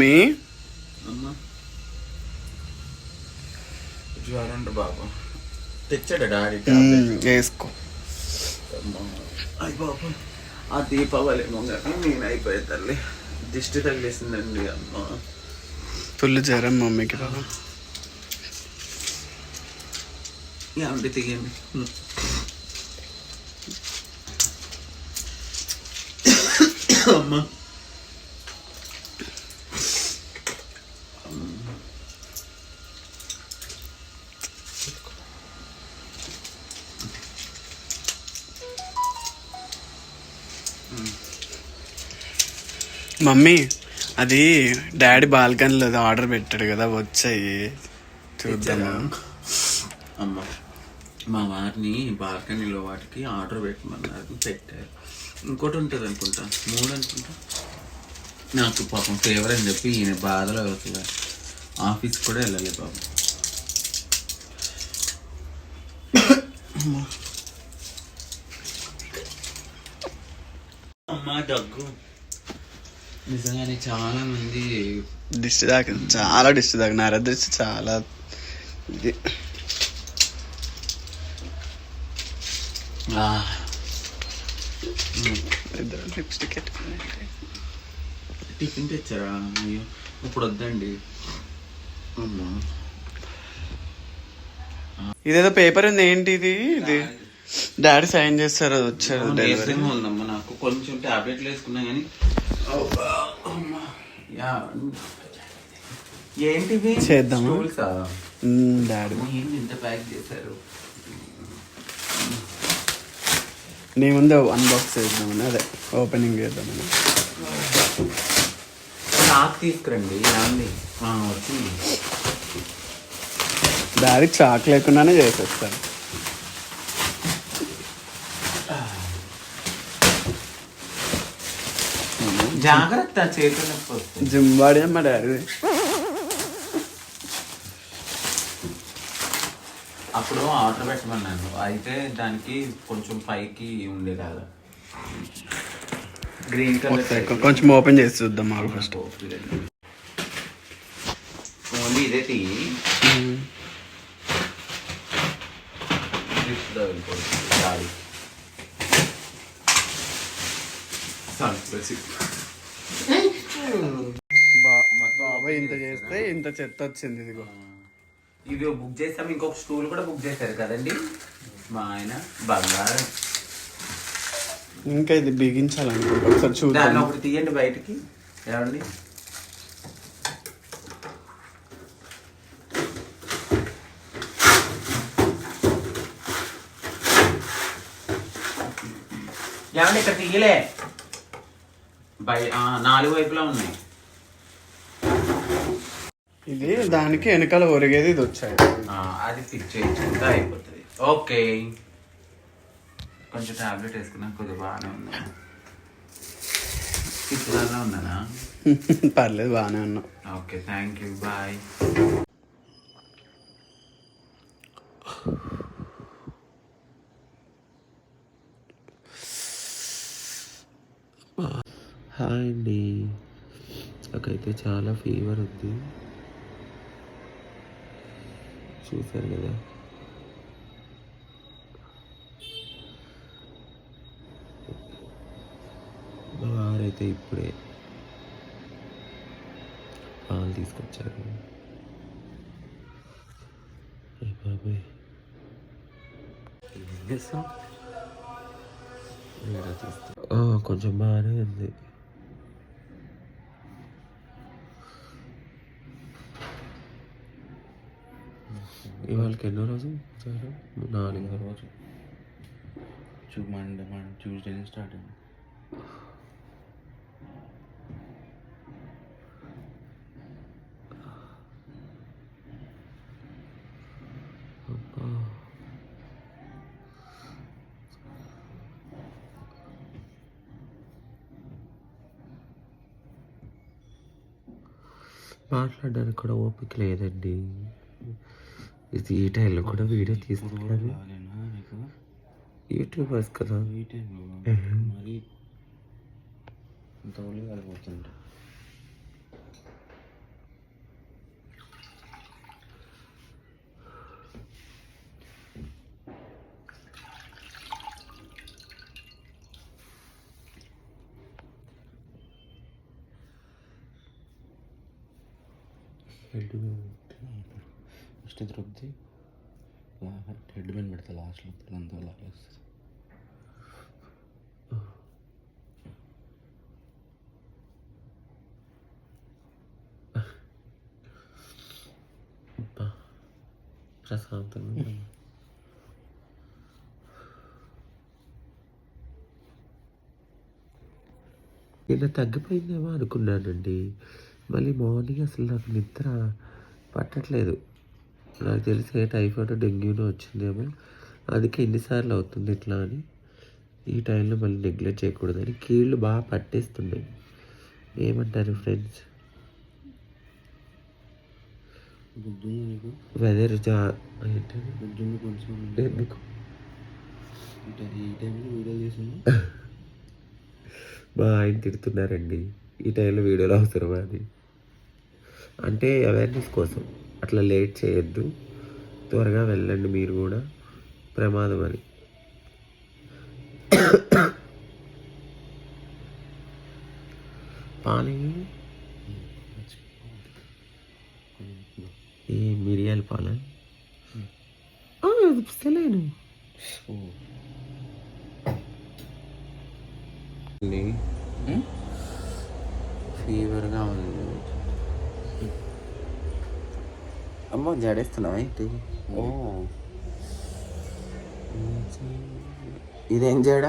Mummy. అమ్మా. జ్వరం బాబు. తెచ్చాడా daddy వేసుకో. అయ్యి బాబు ఆ దీపావళి ఏమో కానీ నేను అయిపోయే తల్లి. దిష్టి తగిలేసిందండి అమ్మ. ఫుల్ జ్వరం మమ్మీకి. బాబా ఏమండి తీయండి. అమ్మ. మమ్మీ అది డాడీ బాల్కనీలో ఆర్డర్ పెట్టాడు కదా వచ్చాయి. చూద్దామా? అమ్మ మా వారిని బాల్కనీలో వాటికి ఆర్డర్ పెట్టమన్నారు పెట్టారు. ఇంకోటి ఉంటుంది అనుకుంటా మూడు అనుకుంటా. నాకు పాపం ఫేవర్ అని చెప్పి ఈయన బాధలో అవుతుంది ఆఫీస్ కూడా వెళ్ళాలి పాపం. అమ్మా దగ్గు నిజంగానే చాలా మంది డిష్ దాకా చాలా డిష్ దాకా నర డిష్ చాలా ఇది. ఇద్దరు లిప్స్టిక్ టిఫిన్ తెచ్చారా? అయ్యో ఇప్పుడు వద్దండి. ఇదేదో పేపర్ ఉంది ఏంటి ఇది? ఇది డాడీ. సైన్ చేస్తారు వచ్చారు నాకు. కొంచెం టాబ్లెట్లు వేసుకున్నా కానీ. ఏంటివి? స్టూల్సా? డాడీ. ఇంత ప్యాక్ చేశారు. నీ ముందే అన్బాక్స్ చేద్దామని అదే ఓపెనింగ్ చేద్దామని. నాకు తీసుకురండి ఆ, వచ్చింది. డాడీ చాక్ లేకుండానే చేసేస్తాను. జాగ్రత్త చేతులు నొప్పి వస్తాయి. జిమ్ బాడీ మా డాడీ అప్పుడు ఆర్డర్ పెట్టమన్నాను. అయితే దానికి కొంచెం పైకి ఉండే కదా. గ్రీన్ కలర్ కొంచెం ఓపెన్ చేసి చూద్దాం మాకు ఫస్ట్. ఓన్లీ ఇదే తీ చాలు బాబాయ్ ఇంత చేస్తే ఇంత చెత్త వచ్చింది ఇదిగో. ఇది బుక్ చేస్తాం ఇంకొక స్టూల్ కూడా బుక్ చేశారు కదండి. మా ఆయన బంగారం. ఇంకా ఇది బిగించాలనుకుంటా. ఒకసారి చూద్దాం. ఒకటి తీయండి బయటికి. ఏమండి? ఏమండి ఇక్కడ తీయలే. బై నాలుగు వైపులా ఉన్నాయి. ఇది దానికి వెనకాల ఒరిగేది ఇది వచ్చాయి. అది ఫిక్స్ చేయించుకుంటే అయిపోతుంది. ఓకే. కొంచెం టాబ్లెట్ వేసుకున్నా కొద్దిగా బాగానే ఉంది ఇప్పుడన్నా ఉన్నానా? పర్లేదు బాగానే ఉన్నాం. Okay thank you bye hi అండి. నాకైతే చాలా ఫీవర్ ఉంది. చూశారు కదా. వారైతే ఇప్పుడే పాలు తీసుకొచ్చారు. ఏ బాబాయ్. ఏం చేస్తాం. కొంచెం బాగానే ఉంది. ఇవాళకి ఎన్నో రోజు? నాలుగో. రోజు. చూ మండే మండే ట్యూస్డే స్టార్ట్ అయింది. మాట్లాడడానికి కూడా ఓపిక లేదండి. ఇది ఈ టైంలో కూడా వీడియో తీసుకున్నాను యూట్యూబర్స్ కదా. Hello. ఫస్ట్ ఇది రుద్ది హెడ్ మీద పెడతా లాస్ట్లో పిల్లలంతా లాగేస్తుంది ప్రశాంతంగా నిన్న తగ్గిపోయిందేమో అనుకున్నానండి. మళ్ళీ మార్నింగ్ అసలు నాకు నిద్ర పట్టట్లేదు. నాకు తెలిసి టైఫాయిడ్ డెంగ్యూనో వచ్చిందేమో. అందుకే ఎన్నిసార్లు అవుతుంది ఇట్లా అని. ఈ టైంలో మళ్ళీ నెగ్లెక్ట్ చేయకూడదని కీళ్ళు బాగా పట్టేస్తున్నాయి. ఏమంటారు ఫ్రెండ్స్? వెదర్ జా కొంచెం ఎందుకు? మా ఆయన తిడుతున్నారండి. ఈ టైంలో వీడియోలు అవసరమా అది అంటే అవేర్నెస్ కోసం. అట్లా లేట్ చేయొద్దు. త్వరగా వెళ్ళండి మీరు కూడా. ప్రమాదం అని పానీ? ఈ మిరియాల పాల? తెలియను ఫీవర్గా ఉంది. అమ్మో జడేస్తున్నావా ఏంటి? ఓ. ఇదేం సైడ్